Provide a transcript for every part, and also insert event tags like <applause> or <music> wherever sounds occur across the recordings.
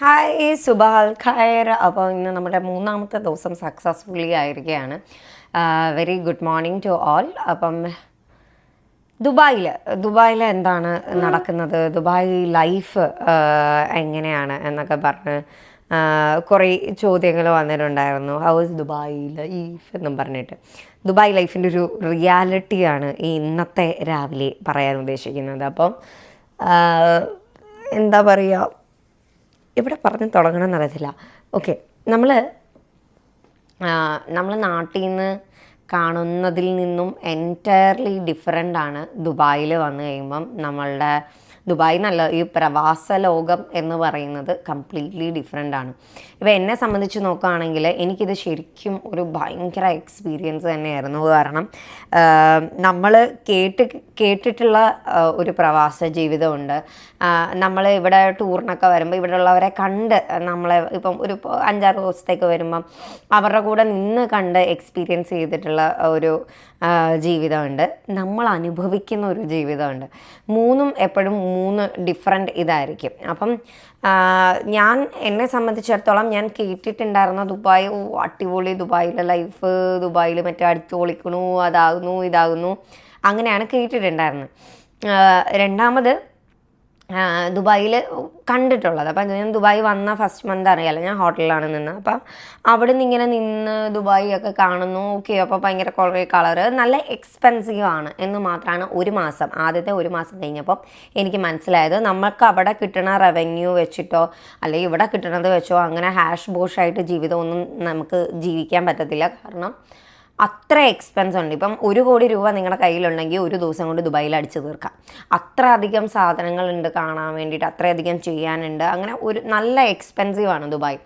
Hi Subal ഖൈർ. അപ്പോൾ ഇന്ന് നമ്മുടെ മൂന്നാമത്തെ ദിവസം സക്സസ്ഫുള്ളി ആയിരിക്കുകയാണ്. Very good morning to all അപ്പം ദുബായിൽ ദുബായിൽ എന്താണ് നടക്കുന്നത്? ദുബായ് ലൈഫ് എങ്ങനെയാണ് എന്നൊക്കെ പറഞ്ഞ് കുറേ ചോദ്യങ്ങൾ വന്നിട്ടുണ്ടായിരുന്നു. ഹൗ ഇസ് ദുബായ് ലൈഫ് എന്നും പറഞ്ഞിട്ട്. ദുബായ് ലൈഫിന്റെ ഒരു റിയാലിറ്റിയാണ് ഈ ഇന്നത്തെ രാവിലെ പറയാൻ ഉദ്ദേശിക്കുന്നത്. അപ്പം എന്താ പറയുക ഇവിടെ പറഞ്ഞ് തുടങ്ങണം എന്നറിയത്തില്ല ഓക്കെ നമ്മൾ നമ്മൾ നാട്ടിൽ നിന്ന് കാണുന്നതിൽ നിന്നും എന്റയർലി ഡിഫറെന്റ് ആണ് ദുബായിൽ വന്നു കഴിയുമ്പം നമ്മളുടെ ദുബായ് നല്ല ഈ പ്രവാസ ലോകം എന്ന് പറയുന്നത് കംപ്ലീറ്റ്ലി ഡിഫറെന്റ് ആണ്. ഇപ്പം എന്നെ സംബന്ധിച്ച് നോക്കുകയാണെങ്കിൽ എനിക്കിത് ശരിക്കും ഒരു ഭയങ്കര എക്സ്പീരിയൻസ് തന്നെയായിരുന്നു. കാരണം നമ്മൾ കേട്ട് കേട്ടിട്ടുള്ള ഒരു പ്രവാസ ജീവിതമുണ്ട്. നമ്മൾ ഇവിടെ ടൂറിനൊക്കെ വരുമ്പോൾ ഇവിടെ ഉള്ളവരെ കണ്ട് നമ്മളെ ഇപ്പം ഒരു അഞ്ചാറ് ദിവസത്തേക്ക് വരുമ്പം അവരുടെ കൂടെ നിന്ന് കണ്ട് എക്സ്പീരിയൻസ് ചെയ്തിട്ടുള്ള ഒരു ജീവിതമുണ്ട്. നമ്മൾ അനുഭവിക്കുന്ന ഒരു ജീവിതമുണ്ട്. മൂന്നും എപ്പോഴും മൂന്ന് ഡിഫറെന്റ് ഇതായിരിക്കും. അപ്പം ഞാൻ എന്നെ സംബന്ധിച്ചിടത്തോളം ഞാൻ കേട്ടിട്ടുണ്ടായിരുന്ന ദുബായ് അടിപൊളി ദുബായിലെ ലൈഫ് ദുബായിൽ മറ്റേ അടിച്ചു പൊളിക്കണു അതാകുന്നു ഇതാകുന്നു അങ്ങനെയാണ് കേട്ടിട്ടുണ്ടായിരുന്നത്. രണ്ടാമത് ദുബായിൽ കണ്ടിട്ടുള്ളത്. അപ്പം ഞാൻ ദുബായ് വന്ന ഫസ്റ്റ് മന്ത് അറിയാലോ ഞാൻ ഹോട്ടലിലാണ് നിന്ന്. അപ്പം അവിടെ നിന്ന് ഇങ്ങനെ നിന്ന് ദുബായ് ഒക്കെ കാണുന്നു. ഓക്കെ അപ്പോൾ ഭയങ്കര കുറേ കളറ് നല്ല എക്സ്പെൻസീവ് ആണ് എന്ന് മാത്രമാണ് ഒരു മാസം ആദ്യത്തെ ഒരു മാസം കഴിഞ്ഞപ്പം എനിക്ക് മനസ്സിലായത്. നമുക്ക് അവിടെ കിട്ടുന്ന റവന്യൂ വെച്ചിട്ടോ അല്ലെങ്കിൽ ഇവിടെ കിട്ടുന്നത് വെച്ചോ അങ്ങനെ ഹാഷ് ബോഷായിട്ട് ജീവിതമൊന്നും നമുക്ക് ജീവിക്കാൻ പറ്റത്തില്ല. കാരണം അത്ര എക്സ്പെൻസ് ഉണ്ട്. ഇപ്പം ഒരു കോടി രൂപ നിങ്ങളുടെ കയ്യിലുണ്ടെങ്കിൽ ഒരു ദിവസം കൊണ്ട് ദുബായിൽ അടിച്ചു തീർക്കാം. അത്ര അധികം സാധനങ്ങളുണ്ട് കാണാൻ വേണ്ടിയിട്ട് അത്രയധികം ചെയ്യാനുണ്ട്. അങ്ങനെ ഒരു നല്ല എക്സ്പെൻസീവ് ആണ് ദുബായ്.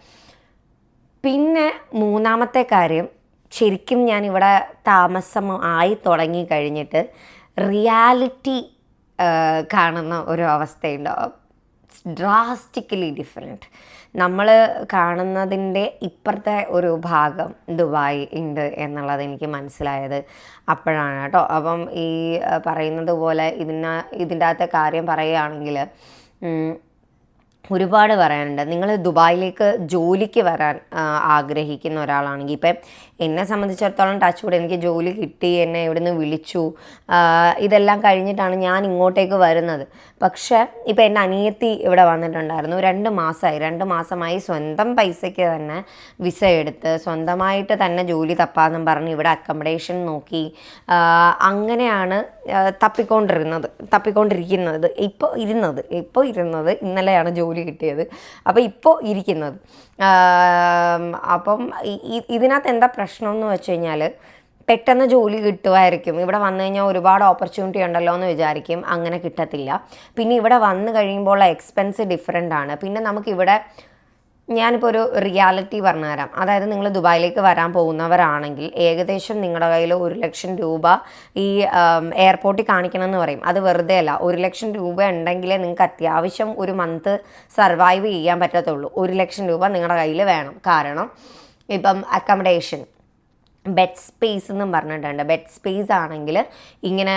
പിന്നെ മൂന്നാമത്തെ കാര്യം ശരിക്കും ഞാൻ ഇവിടെ താമസം ആയി തുടങ്ങി കഴിഞ്ഞിട്ട് റിയാലിറ്റി കാണുന്ന ഒരു അവസ്ഥയുണ്ട്. ഡ്രാസ്റ്റിക്കലി ഡിഫറെന്റ് നമ്മൾ കാണുന്നതിന്റെ ഇപ്പുറത്തെ ഒരു ഭാഗം ദുബായ് ഉണ്ട് എന്നുള്ളത് എനിക്ക് മനസ്സിലായത് അപ്പോഴാണ് കേട്ടോ. അപ്പം ഈ പറയുന്നത് പോലെ ഇതിന ഇതിന്റെ അകത്തെ കാര്യം പറയുകയാണെങ്കിൽ ഒരുപാട് പറയാനുണ്ട്. നിങ്ങൾ ദുബായിലേക്ക് ജോലിക്ക് വരാൻ ആഗ്രഹിക്കുന്ന ഒരാളാണെങ്കിൽ ഇപ്പം എന്നെ സംബന്ധിച്ചിടത്തോളം ടച്ച് കൂടെ എനിക്ക് ജോലി കിട്ടി എന്നെ ഇവിടുന്ന് വിളിച്ചു ഇതെല്ലാം കഴിഞ്ഞിട്ടാണ് ഞാൻ ഇങ്ങോട്ടേക്ക് വരുന്നത്. പക്ഷേ ഇപ്പം എന്റെ അനിയത്തി ഇവിടെ വന്നിട്ടുണ്ടായിരുന്നു. രണ്ട് മാസമായി രണ്ട് മാസമായി സ്വന്തം പൈസയ്ക്ക് തന്നെ വിസ എടുത്ത് സ്വന്തമായിട്ട് തന്നെ ജോലി തപ്പാന്നും പറഞ്ഞ് ഇവിടെ അക്കോമഡേഷൻ നോക്കി അങ്ങനെയാണ് തപ്പിക്കൊണ്ടിരുന്നത് തപ്പിക്കൊണ്ടിരിക്കുന്നത്. ഇപ്പോൾ ഇരുന്നത് ഇപ്പോൾ ഇരുന്നത് ഇന്നലെയാണ് ജോലി കിട്ടിയത്. അപ്പോൾ ഇപ്പോൾ ഇരിക്കുന്നത്. അപ്പം ഇതിനകത്ത് എന്താ പ്രശ്നം എന്ന് വെച്ച് കഴിഞ്ഞാൽ പെട്ടെന്ന് ജോലി കിട്ടുമായിരിക്കും ഇവിടെ വന്നു കഴിഞ്ഞാൽ ഒരുപാട് ഓപ്പർച്യൂണിറ്റി ഉണ്ടല്ലോ എന്ന് വിചാരിക്കും. അങ്ങനെ കിട്ടത്തില്ല. പിന്നെ ഇവിടെ വന്നു കഴിയുമ്പോൾ എക്സ്പെൻസ് ഡിഫറെന്റ് ആണ്. പിന്നെ നമുക്കിവിടെ ഞാനിപ്പോൾ ഒരു റിയാലിറ്റി പറഞ്ഞുതരാം. അതായത് നിങ്ങൾ ദുബായിലേക്ക് വരാൻ പോകുന്നവരാണെങ്കിൽ ഏകദേശം നിങ്ങളുടെ കയ്യിൽ ഒരു ലക്ഷം രൂപ ഈ എയർപോർട്ടിൽ കാണിക്കണം എന്ന് പറയും. അത് വെറുതെ അല്ല ഒരു ലക്ഷം രൂപ ഉണ്ടെങ്കിലേ നിങ്ങൾക്ക് അത്യാവശ്യം ഒരു മന്ത് സർവൈവ് ചെയ്യാൻ പറ്റത്തുള്ളൂ. ഒരു ലക്ഷം രൂപ നിങ്ങളുടെ കയ്യിൽ വേണം. കാരണം ഇപ്പം അക്കമഡേഷൻ ബെഡ് സ്പേസ് എന്നും പറഞ്ഞിട്ടുണ്ട്. ബെഡ് സ്പേസ് ആണെങ്കിൽ ഇങ്ങനെ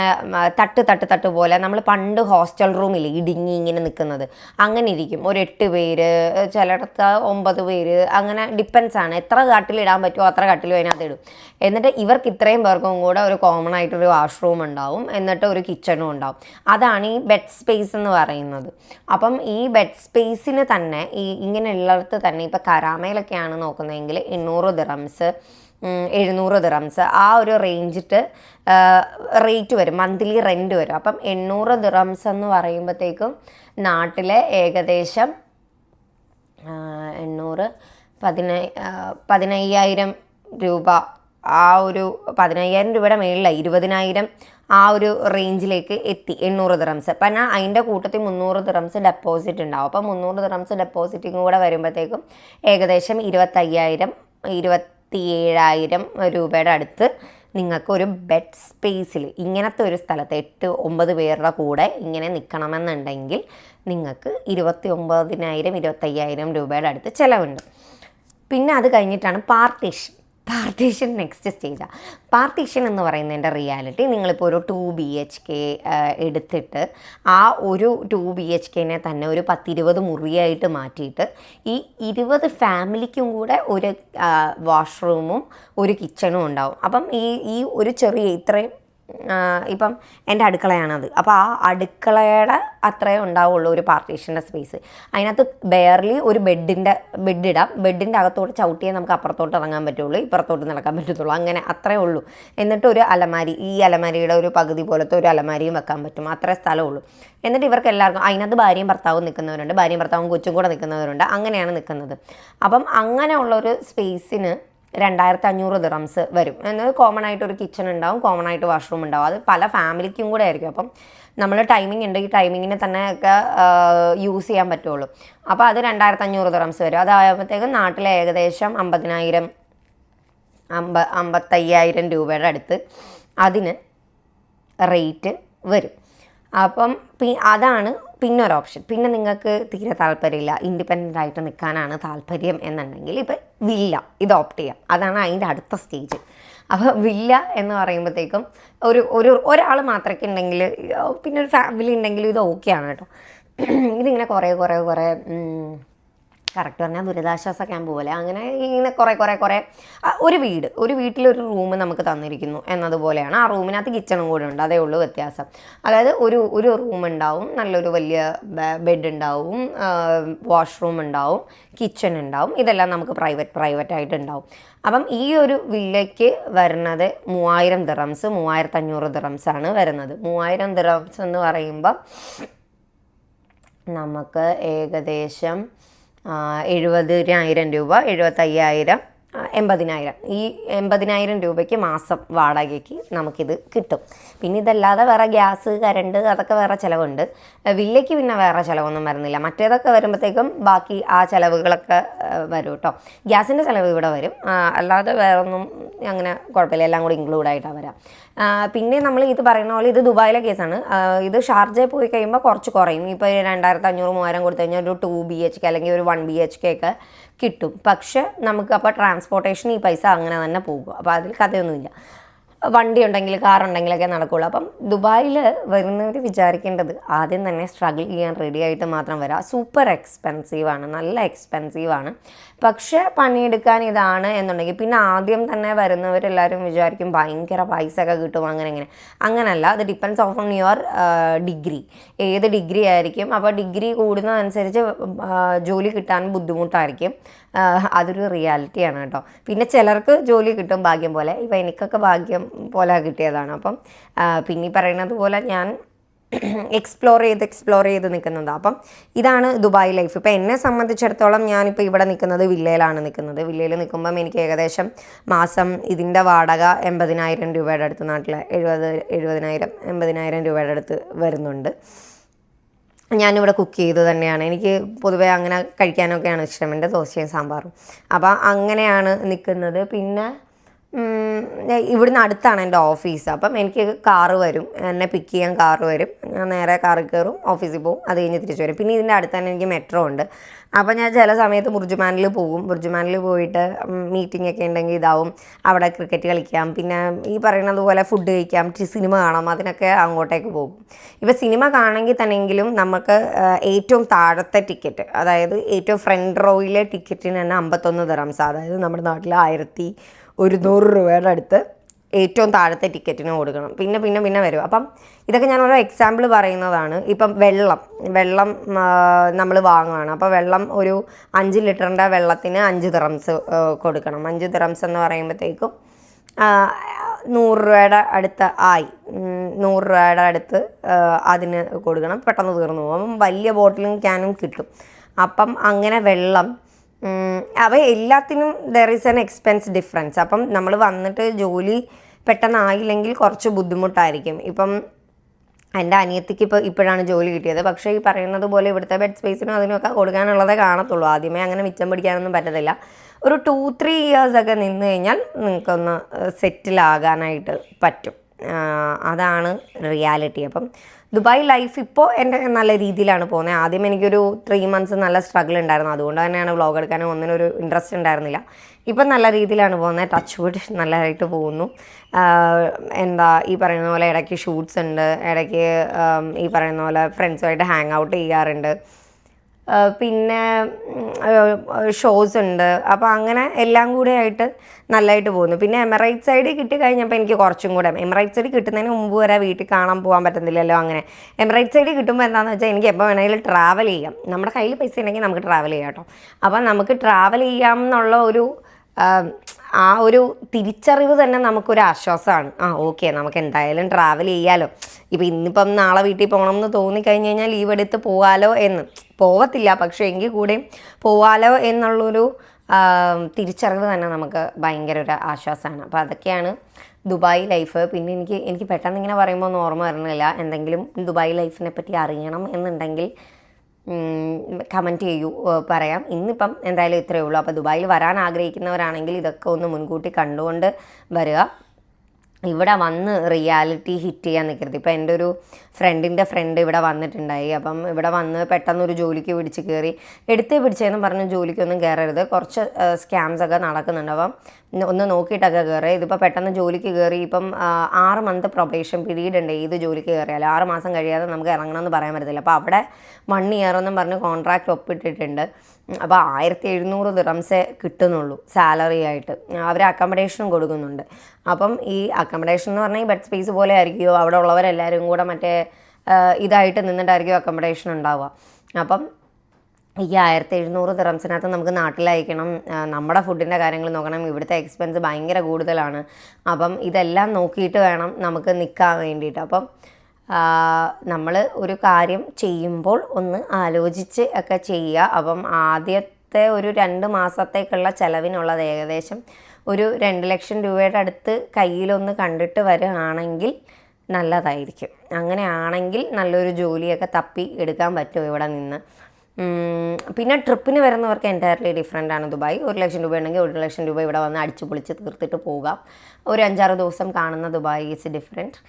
തട്ട് തട്ട് തട്ട് പോലെ നമ്മൾ പണ്ട് ഹോസ്റ്റൽ റൂമിൽ ഇടുങ്ങി ഇങ്ങനെ നിൽക്കുന്നത്. അങ്ങനെ ഇരിക്കും. ഒരു എട്ട് പേര് ചിലയിടത്ത് ഒമ്പത് പേര് അങ്ങനെ ഡിപ്പെൻസ് ആണ്. എത്ര കട്ടിലിടാൻ പറ്റുമോ അത്ര കട്ടിലും അതിനകത്ത് ഇടും. എന്നിട്ട് ഇവർക്ക് ഇത്രയും പേർക്കും കൂടെ ഒരു കോമൺ ആയിട്ടൊരു വാഷ്റൂം ഉണ്ടാവും. എന്നിട്ട് ഒരു കിച്ചണും ഉണ്ടാവും. അതാണ് ഈ ബെഡ് സ്പേസ് എന്ന് പറയുന്നത്. അപ്പം ഈ ബെഡ് സ്പേസിന് തന്നെ ഈ ഇങ്ങനെയുള്ളിടത്ത് തന്നെ ഇപ്പം കരാമയിലൊക്കെയാണ് നോക്കുന്നതെങ്കിൽ എണ്ണൂറ് ദിറംസ് ഉം, എഴുന്നൂറ് ദിറംസ് ആ ഒരു റേഞ്ചിട്ട് റേറ്റ് വരും. മന്ത്ലി റെന്റ് വരും. അപ്പം എണ്ണൂറ് ദിറംസ് എന്ന് പറയുമ്പോഴത്തേക്കും നാട്ടിലെ ഏകദേശം എണ്ണൂറ് പതിനൈ പതിനയ്യായിരം രൂപ ആ ഒരു പതിനയ്യായിരം രൂപയുടെ മേളിലായി ഇരുപതിനായിരം ആ ഒരു റേഞ്ചിലേക്ക് എത്തി എണ്ണൂറ് ദിറംസ് അപ്പം എന്നാൽ അതിന്റെ കൂട്ടത്തിൽ മുന്നൂറ് ദിറംസ് ഡെപ്പോസിറ്റ് ഉണ്ടാവും. അപ്പം മുന്നൂറ് ദിറംസ് ഡെപ്പോസിറ്റും കൂടെ വരുമ്പോഴത്തേക്കും ഏകദേശം ഇരുപത്തയ്യായിരം ഇരുപത്തി ഏഴായിരം രൂപയുടെ അടുത്ത് നിങ്ങൾക്ക് ഒരു ബെഡ് സ്പേസിൽ ഇങ്ങനത്തെ ഒരു സ്ഥലത്ത് എട്ട് ഒമ്പത് പേരുടെ കൂടെ ഇങ്ങനെ നിൽക്കണമെന്നുണ്ടെങ്കിൽ നിങ്ങൾക്ക് ഇരുപത്തി ഒമ്പതിനായിരം ഇരുപത്തയ്യായിരം രൂപയുടെ അടുത്ത് ചിലവുണ്ട്. പിന്നെ അത് കഴിഞ്ഞിട്ടാണ് പാർട്ടീഷൻ പാർട്ടീഷൻ നെക്സ്റ്റ് സ്റ്റേജാണ് പാർട്ടീഷൻ എന്ന് പറയുന്നതിന്റെ റിയാലിറ്റി നിങ്ങളിപ്പോൾ ഒരു ടു ബി എച്ച് കെ എടുത്തിട്ട് ആ ഒരു ടു ബി എച്ച് കെനെ തന്നെ ഒരു പത്തിരുപത് മുറിയായിട്ട് മാറ്റിയിട്ട് ഈ ഇരുപത് ഫാമിലിക്കും കൂടെ ഒരു വാഷ്റൂമും ഒരു കിച്ചണും ഉണ്ടാവും. അപ്പം ഈ ഈ ഒരു ചെറിയ ഇത്രയും ഇപ്പം എന്റെ അടുക്കളയാണത്. അപ്പോൾ ആ അടുക്കളയുടെ അത്രേ ഉണ്ടാവുള്ളൂ ഒരു പാർട്ടീഷന്റെ സ്പേസ്. അതിനകത്ത് ബെയർലി ഒരു ബെഡിന്റെ ബെഡിടാം ബെഡിന്റെ അകത്തോട്ട് ചവിട്ടിയേ നമുക്ക് അപ്പുറത്തോട്ട് ഇറങ്ങാൻ പറ്റുള്ളൂ ഇപ്പുറത്തോട്ട് നടക്കാൻ പറ്റത്തുള്ളൂ. അങ്ങനെ അത്രേ ഉള്ളൂ. എന്നിട്ട് ഒരു അലമാരി ഈ അലമാരിയുടെ ഒരു പകുതി പോലത്തെ ഒരു അലമാരിയും വെക്കാൻ പറ്റും. അത്രേ സ്ഥലമുള്ളൂ എന്നിട്ട് ഇവർക്ക് എല്ലാവർക്കും അതിനകത്ത് ഭാര്യയും ഭർത്താവും നിൽക്കുന്നവരുണ്ട്. ഭാര്യയും ഭർത്താവും കൊച്ചും കൂടെ നിൽക്കുന്നവരുണ്ട്. അങ്ങനെയാണ് നിൽക്കുന്നത്. അപ്പം അങ്ങനെയുള്ളൊരു സ്പേസിന് രണ്ടായിരത്തി അഞ്ഞൂറ് ദിറംസ് വരും. എന്നത് കോമൺ ആയിട്ട് ഒരു കിച്ചൺ ഉണ്ടാവും കോമൺ ആയിട്ട് വാഷ്റൂം ഉണ്ടാവും. അത് പല ഫാമിലിക്കും കൂടെ ആയിരിക്കും. അപ്പം നമ്മൾ ടൈമിംഗ് ഉണ്ട് ഈ ടൈമിങ്ങിനെ തന്നെ ഒക്കെ യൂസ് ചെയ്യാൻ പറ്റുള്ളൂ. അപ്പോൾ അത് രണ്ടായിരത്തി അഞ്ഞൂറ് ദിറംസ് വരും. അതായപ്പോഴത്തേക്കും നാട്ടിലെ ഏകദേശം അമ്പതിനായിരം അമ്പ അമ്പത്തയ്യായിരം രൂപയുടെ അടുത്ത് അതിന് റേറ്റ് വരും. അപ്പം അതാണ് പിന്നെ ഒരു ഓപ്ഷൻ പിന്നെ നിങ്ങൾക്ക് തീരെ താല്പര്യമില്ല. ഇൻഡിപെൻഡന്റ് ആയിട്ട് നിൽക്കാനാണ് താല്പര്യം എന്നുണ്ടെങ്കിൽ ഇപ്പം വില്ല ഇത് ഓപ്റ്റ് ചെയ്യാം. അതാണ് അതിന്റെ അടുത്ത സ്റ്റേജ്. അപ്പോൾ വില്ല എന്ന് പറയുമ്പോഴത്തേക്കും ഒരു ഒരു ഒരാൾ മാത്രമൊക്കെ ഉണ്ടെങ്കിൽ പിന്നെ ഒരു ഫാമിലി ഉണ്ടെങ്കിലും ഇത് ഓക്കെയാണ് കേട്ടോ. <clears throat> ഇതിങ്ങനെ കുറേ കുറേ കുറേ കറക്റ്റ് പറഞ്ഞാൽ ദുരിതാശ്വാസ ക്യാമ്പ് പോലെ. അങ്ങനെ ഇങ്ങനെ കുറേ കുറേ കുറേ ഒരു വീട് ഒരു വീട്ടിലൊരു റൂം നമുക്ക് തന്നിരിക്കുന്നു എന്നതുപോലെയാണ്. ആ റൂമിനകത്ത് കിച്ചണും കൂടെ ഉണ്ട്. അതേ ഉള്ളൂ വ്യത്യാസം. അതായത് ഒരു ഒരു റൂം ഉണ്ടാവും നല്ലൊരു വലിയ ബെഡ് ഉണ്ടാവും വാഷ്റൂം ഉണ്ടാവും കിച്ചൺ ഉണ്ടാവും. ഇതെല്ലാം നമുക്ക് പ്രൈവറ്റ് പ്രൈവറ്റ് ആയിട്ട് ഉണ്ടാവും. അപ്പം ഈ ഒരു വില്ലയ്ക്ക് വരുന്നത് മൂവായിരം ദിറംസ് മൂവായിരത്തഞ്ഞൂറ് ദിറംസ് ആണ് വരുന്നത്. മൂവായിരം ദിറംസ് എന്ന് പറയുമ്പം നമുക്ക് ഏകദേശം എഴുപതിനായിരം രൂപ എഴുപത്തയ്യായിരം. എൺപതിനായിരം. ഈ എൺപതിനായിരം രൂപയ്ക്ക് മാസം വാടകയ്ക്ക് നമുക്കിത് കിട്ടും. പിന്നെ ഇതല്ലാതെ വേറെ ഗ്യാസ് കരണ്ട് അതൊക്കെ വേറെ ചിലവുണ്ട്. വില്ലയ്ക്ക് പിന്നെ വേറെ ചിലവൊന്നും വരുന്നില്ല. മറ്റേതൊക്കെ വരുമ്പോഴത്തേക്കും ബാക്കി ആ ചിലവുകളൊക്കെ വരും കേട്ടോ ഗ്യാസിന്റെ ചിലവ് ഇവിടെ വരും. അല്ലാതെ വേറെ ഒന്നും അങ്ങനെ കുഴപ്പമില്ല. എല്ലാം കൂടി ഇൻക്ലൂഡ് ആയിട്ടാണ് വരാം. പിന്നെ നമ്മൾ ഇത് പറയുന്ന പോലെ ഇത് ദുബായിലെ കേസാണ്. ഇത് ഷാർജയിൽ പോയി കഴിയുമ്പോൾ കുറച്ച് കുറയും. ഇപ്പോൾ രണ്ടായിരത്തി അഞ്ഞൂറ് മൂവായിരം കൊടുത്തു കഴിഞ്ഞാൽ ഒരു ടു ബി എച്ച് കെ അല്ലെങ്കിൽ ഒരു വൺ ബി എച്ച് കെ ഒക്കെ കിട്ടും. പക്ഷേ നമുക്ക് അപ്പോൾ ട്രാൻസ്പോർട്ടേഷൻ ഈ പൈസ അങ്ങനെ തന്നെ പോകും. അപ്പോൾ അതിൽ കഥയൊന്നുമില്ല. വണ്ടി ഉണ്ടെങ്കിൽ കാർ ഉണ്ടെങ്കിലൊക്കെ നടക്കുള്ളൂ. അപ്പം ദുബായിൽ വരുന്നവർ വിചാരിക്കേണ്ടത് ആദ്യം തന്നെ സ്ട്രഗിൾ ചെയ്യാൻ റെഡി ആയിട്ട് മാത്രം വരാം. സൂപ്പർ എക്സ്പെൻസീവാണ് നല്ല എക്സ്പെൻസീവാണ് പക്ഷേ പണിയെടുക്കാൻ ഇതാണ് എന്നുണ്ടെങ്കിൽ പിന്നെ ആദ്യം തന്നെ വരുന്നവരെല്ലാവരും വിചാരിക്കും ഭയങ്കര പൈസ ഒക്കെ കിട്ടും അങ്ങനെ അങ്ങനെ അങ്ങനല്ല. അത് depends of on your degree ഏത് ഡിഗ്രി ആയിരിക്കും. അപ്പോൾ ഡിഗ്രി കൂടുന്നതനുസരിച്ച് ജോലി കിട്ടാൻ ബുദ്ധിമുട്ടായിരിക്കും. അതൊരു റിയാലിറ്റിയാണ് കേട്ടോ. പിന്നെ ചിലർക്ക് ജോലി കിട്ടും ഭാഗ്യം പോലെ. ഇപ്പം എനിക്കൊക്കെ ഭാഗ്യം പോലെ കിട്ടിയതാണ്. അപ്പം പിന്നെ പറയുന്നത് പോലെ ഞാൻ എക്സ്പ്ലോർ ചെയ്ത് എക്സ്പ്ലോർ ചെയ്ത് നിൽക്കുന്നത് അപ്പം ഇതാണ് ദുബായ് ലൈഫ്. ഇപ്പം എന്നെ സംബന്ധിച്ചിടത്തോളം ഞാനിപ്പോൾ ഇവിടെ നിൽക്കുന്നത് വില്ലയിലാണ് നിൽക്കുന്നത്. വില്ലയിൽ നിൽക്കുമ്പം എനിക്ക് ഏകദേശം മാസം ഇതിന്റെ വാടക എൺപതിനായിരം രൂപയുടെ അടുത്ത് നാട്ടിൽ എഴുപത് എഴുപതിനായിരം എൺപതിനായിരം രൂപയുടെ അടുത്ത് വരുന്നുണ്ട്. ഞാനിവിടെ കുക്ക് ചെയ്ത് തന്നെയാണ്. എനിക്ക് പൊതുവേ അങ്ങനെ കഴിക്കാനൊക്കെയാണ് ഇഷ്ടം. എന്റെ ദോശയും സാമ്പാറും. അപ്പം അങ്ങനെയാണ് നിൽക്കുന്നത്. പിന്നെ ഇവിടുന്ന് അടുത്താണ് എന്റെ ഓഫീസ്. അപ്പം എനിക്ക് കാറ് വരും. എന്നെ പിക്ക് ചെയ്യാൻ കാറ് വരും. ഞാൻ നേരെ കാറിൽ കയറും ഓഫീസിൽ പോകും അത് കഴിഞ്ഞ് തിരിച്ചു വരും. പിന്നെ ഇതിന്റെ അടുത്ത് തന്നെ എനിക്ക് മെട്രോ ഉണ്ട്. അപ്പം ഞാൻ ചില സമയത്ത് ബുർജുമാനിൽ പോകും. ബുർജുമാനിൽ പോയിട്ട് മീറ്റിംഗ് ഒക്കെ ഉണ്ടെങ്കിൽ ഇതാവും. അവിടെ ക്രിക്കറ്റ് കളിക്കാം. പിന്നെ ഈ പറയുന്നത് പോലെ ഫുഡ് കഴിക്കാം. സിനിമ കാണാം. അതിനൊക്കെ അങ്ങോട്ടേക്ക് പോകും. ഇപ്പോൾ സിനിമ കാണണമെങ്കിൽ തന്നെങ്കിലും നമുക്ക് ഏറ്റവും താഴത്തെ ടിക്കറ്റ് അതായത് ഏറ്റവും ഫ്രണ്ട് റോയിലെ ടിക്കറ്റിന് തന്നെ അമ്പത്തൊന്ന് ദിറംസ് അതായത് നമ്മുടെ നാട്ടിൽ ആയിരത്തി ഒരുന്നൂറ് രൂപയുടെ അടുത്ത് ഏറ്റവും താഴത്തെ ടിക്കറ്റിന് കൊടുക്കണം. പിന്നെ പിന്നെ പിന്നെ വരും. അപ്പം ഇതൊക്കെ ഞാൻ ഓരോ എക്സാമ്പിൾ പറയുന്നതാണ്. ഇപ്പം വെള്ളം വെള്ളം നമ്മൾ വാങ്ങുകയാണ് അപ്പോൾ വെള്ളം ഒരു അഞ്ച് ലിറ്ററിന്റെ വെള്ളത്തിന് അഞ്ച് തിറംസ് കൊടുക്കണം. അഞ്ച് തിറംസ് എന്ന് പറയുമ്പോഴത്തേക്കും നൂറ് രൂപയുടെ അടുത്ത് ആയി. നൂറ് രൂപയുടെ അടുത്ത് അതിന് കൊടുക്കണം. പെട്ടെന്ന് തീർന്നു പോകും. വലിയ ബോട്ടിലും ക്യാനും കിട്ടും. അപ്പം അങ്ങനെ വെള്ളം അവ എല്ലാത്തിനും there is an expense difference അപ്പം നമ്മൾ വന്നിട്ട് ജോലി പെട്ടെന്നായില്ലെങ്കിൽ കുറച്ച് ബുദ്ധിമുട്ടായിരിക്കും. ഇപ്പം എന്റെ അനിയത്തിക്ക് ഇപ്പോൾ ഇപ്പോഴാണ് ജോലി കിട്ടിയത്. പക്ഷേ ഈ പറയുന്നത് പോലെ ഇവിടുത്തെ ബെഡ് സ്പേസിനും അതിനൊക്കെ കൊടുക്കാനുള്ളതേ കാണത്തുള്ളൂ. ആദ്യമേ അങ്ങനെ മിച്ചം പിടിക്കാനൊന്നും പറ്റത്തില്ല. ഒരു ടു ത്രീ ഇയേഴ്സ് ഒക്കെ നിന്ന് കഴിഞ്ഞാൽ നിങ്ങൾക്കൊന്ന് സെറ്റിലാകാനായിട്ട് പറ്റും. അതാണ് റിയാലിറ്റി അപ്പം ദുബായ് ലൈഫ് ഇപ്പോൾ എന്റെ നല്ല രീതിയിലാണ് പോകുന്നത്. ആദ്യം എനിക്കൊരു ത്രീ മന്ത്സ് നല്ല സ്ട്രഗിൾ ഉണ്ടായിരുന്നു. അതുകൊണ്ട് തന്നെയാണ് വ്ളോഗ് എടുക്കാനും ഒന്നിനൊരു ഇൻട്രസ്റ്റ് ഉണ്ടായിരുന്നില്ല. ഇപ്പം നല്ല രീതിയിലാണ് പോകുന്നത്. ടച്ച് വുഡ് നല്ലതായിട്ട് പോകുന്നു. എന്താ ഈ പറയുന്ന പോലെ ഇടയ്ക്ക് ഷൂട്ട്സ് ഉണ്ട്. ഇടയ്ക്ക് ഈ പറയുന്ന പോലെ ഫ്രണ്ട്സുമായിട്ട് ഹാങ് ഔട്ട് ചെയ്യാറുണ്ട്. പിന്നെ ഷോസ് ഉണ്ട്. അപ്പോൾ അങ്ങനെ എല്ലാം കൂടെ ആയിട്ട് നല്ലതായിട്ട് പോകുന്നു. പിന്നെ എമറൈറ്റ് സൈഡ് കിട്ടിക്കഴിഞ്ഞപ്പോൾ എനിക്ക് കുറച്ചും കൂടെ എമറൈറ്റ് സൈഡ് കിട്ടുന്നതിന് മുമ്പ് വരെ വീട്ടിൽ കാണാൻ പോകാൻ പറ്റുന്നില്ലല്ലോ അങ്ങനെ. എമറൈറ്റ് സൈഡ് കിട്ടുമ്പോൾ എന്താണെന്ന് വെച്ചാൽ എനിക്ക് എപ്പോൾ വേണമെങ്കിലും ട്രാവൽ ചെയ്യാം. നമ്മുടെ കയ്യിൽ പൈസ ഉണ്ടെങ്കിൽ നമുക്ക് ട്രാവൽ ചെയ്യാം കേട്ടോ. അപ്പം നമുക്ക് ട്രാവൽ ചെയ്യാം എന്നുള്ള ഒരു ആ, ഒരു തിരിച്ചറിവ് തന്നെ നമുക്കൊരു ആശ്വാസമാണ്. ആ ഓക്കെ നമുക്ക് എന്തായാലും ട്രാവൽ ചെയ്യാലോ. ഇപ്പം ഇന്നിപ്പം നാളെ വീട്ടിൽ പോകണം എന്ന് തോന്നിക്കഴിഞ്ഞ് കഴിഞ്ഞാൽ ലീവ് എടുത്ത് പോവാലോ എന്ന്. പോവത്തില്ല പക്ഷേ എങ്കിൽ കൂടെയും പോവാലോ എന്നുള്ളൊരു തിരിച്ചറിവ് തന്നെ നമുക്ക് ഭയങ്കര ഒരു ആശ്വാസമാണ്. അപ്പോൾ അതൊക്കെയാണ് ദുബായ് ലൈഫ് പിന്നെ എനിക്ക് എനിക്ക് പെട്ടെന്ന് ഇങ്ങനെ പറയുമ്പോൾ ഒന്നും ഓർമ്മ വരുന്നില്ല. എന്തെങ്കിലും ദുബായ് ലൈഫിനെ പറ്റി അറിയണം എന്നുണ്ടെങ്കിൽ കമന്റ് ചെയ്യൂ പറയാം. ഇന്നിപ്പം എന്തായാലും ഇത്രയേ ഉള്ളൂ. അപ്പോൾ ദുബായിൽ വരാൻ ആഗ്രഹിക്കുന്നവരാണെങ്കിൽ ഇതൊക്കെ ഒന്ന് മുൻകൂട്ടി കണ്ടുകൊണ്ട് വരിക. ഇവിടെ വന്ന് റിയാലിറ്റി ഹിറ്റ് ചെയ്യാൻ നിൽക്കരുത് ഇപ്പം എന്റെ ഒരു ഫ്രണ്ടിന്റെ ഫ്രണ്ട് ഇവിടെ വന്നിട്ടുണ്ടായി. അപ്പം ഇവിടെ വന്ന് പെട്ടെന്ന് ഒരു ജോലിക്ക് പിടിച്ച് കയറി. എടുത്തേ പിടിച്ചതെന്ന് പറഞ്ഞ് ജോലിക്കൊന്നും കയറരുത്. കുറച്ച് സ്കാംസ് ഒക്കെ നടക്കുന്നുണ്ട്. അപ്പം ഒന്ന് നോക്കിയിട്ടൊക്കെ കയറി. ഇതിപ്പോൾ പെട്ടെന്ന് ജോലിക്ക് കയറി. ഇപ്പം ആറ് മന്ത് പ്രൊബേഷൻ പീരീഡ് ഉണ്ട് ഏത് ജോലിക്ക് കയറിയാലും. ആറ് മാസം കഴിയാതെ നമുക്ക് ഇറങ്ങണമെന്ന് പറയാൻ പറ്റത്തില്ല. അപ്പോൾ അവിടെ വൺ ഇയർ എന്നും പറഞ്ഞ് കോൺട്രാക്റ്റ് ഒപ്പിട്ടിട്ടുണ്ട്. അപ്പോൾ ആയിരത്തി എഴുന്നൂറ് ദിറംസേ കിട്ടുന്നുള്ളൂ സാലറി ആയിട്ട്. അവർ അക്കോമഡേഷനും കൊടുക്കുന്നുണ്ട്. അപ്പം ഈ അക്കോമഡേഷൻ എന്ന് പറഞ്ഞാൽ ഈ ബെഡ് സ്പേസ് പോലെ ആയിരിക്കുമോ അവിടെ ഉള്ളവരെല്ലാവരും കൂടെ മറ്റേ ഇതായിട്ട് നിന്നിട്ടായിരിക്കും അക്കോമഡേഷൻ ഉണ്ടാവുക? അപ്പം ഈ ആയിരത്തി എഴുന്നൂറ് ദിറംസിനകത്ത് നമുക്ക് നാട്ടിലയക്കണം. നമ്മുടെ ഫുഡിന്റെ കാര്യങ്ങൾ നോക്കണം. ഇവിടുത്തെ എക്സ്പെൻസ് ഭയങ്കര കൂടുതലാണ്. അപ്പം ഇതെല്ലാം നോക്കിയിട്ട് വേണം നമുക്ക് നിൽക്കാൻ വേണ്ടിയിട്ട്. അപ്പം നമ്മൾ ഒരു കാര്യം ചെയ്യുമ്പോൾ ഒന്ന് ആലോചിച്ച് ഒക്കെ ചെയ്യുക. അപ്പം ആദ്യത്തെ ഒരു രണ്ട് മാസത്തേക്കുള്ള ചിലവിനുള്ളത് ഏകദേശം ഒരു രണ്ട് ലക്ഷം രൂപയുടെ അടുത്ത് കയ്യിലൊന്ന് കണ്ടിട്ട് വരികയാണെങ്കിൽ നല്ലതായിരിക്കും. അങ്ങനെയാണെങ്കിൽ നല്ലൊരു ജോലിയൊക്കെ തപ്പി എടുക്കാൻ പറ്റും ഇവിടെ നിന്ന്? പിന്നെ ട്രിപ്പിന് വരുന്നവർക്ക് എന്റയർലി ഡിഫറെന്റ് ആണ് ദുബായ്. ഒരു ലക്ഷം രൂപ ഉണ്ടെങ്കിൽ ഒരു ലക്ഷം രൂപ ഇവിടെ വന്ന് അടിച്ചു പൊളിച്ച് തീർത്തിട്ട് പോകാം. ഒരു അഞ്ചാറ് ദിവസം കാണുന്ന ദുബായ് ഈസ് ഡിഫറെന്റ്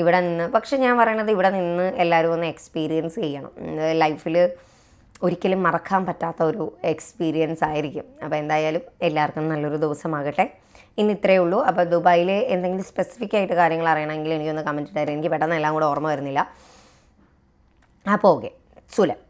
ഇവിടെ നിന്ന്. പക്ഷെ ഞാൻ പറയണത് ഇവിടെ നിന്ന് എല്ലാവരും ഒന്ന് എക്സ്പീരിയൻസ് ചെയ്യണം. ലൈഫിൽ ഒരിക്കലും മറക്കാൻ പറ്റാത്ത ഒരു എക്സ്പീരിയൻസ് ആയിരിക്കും. അപ്പോൾ എന്തായാലും എല്ലാവർക്കും നല്ലൊരു ദിവസമാകട്ടെ. ഇന്ന് ഇത്രയേ ഉള്ളൂ. അപ്പോൾ ദുബായിൽ എന്തെങ്കിലും സ്പെസിഫിക് ആയിട്ട് കാര്യങ്ങൾ അറിയണമെങ്കിൽ എനിക്കൊന്ന് കമന്റ് ഇട്ടായിരുന്നു എനിക്ക് പെട്ടെന്ന് എല്ലാം കൂടെ ഓർമ്മ വരുന്നില്ല. അപ്പോൾ ഓക്കെ സുലം.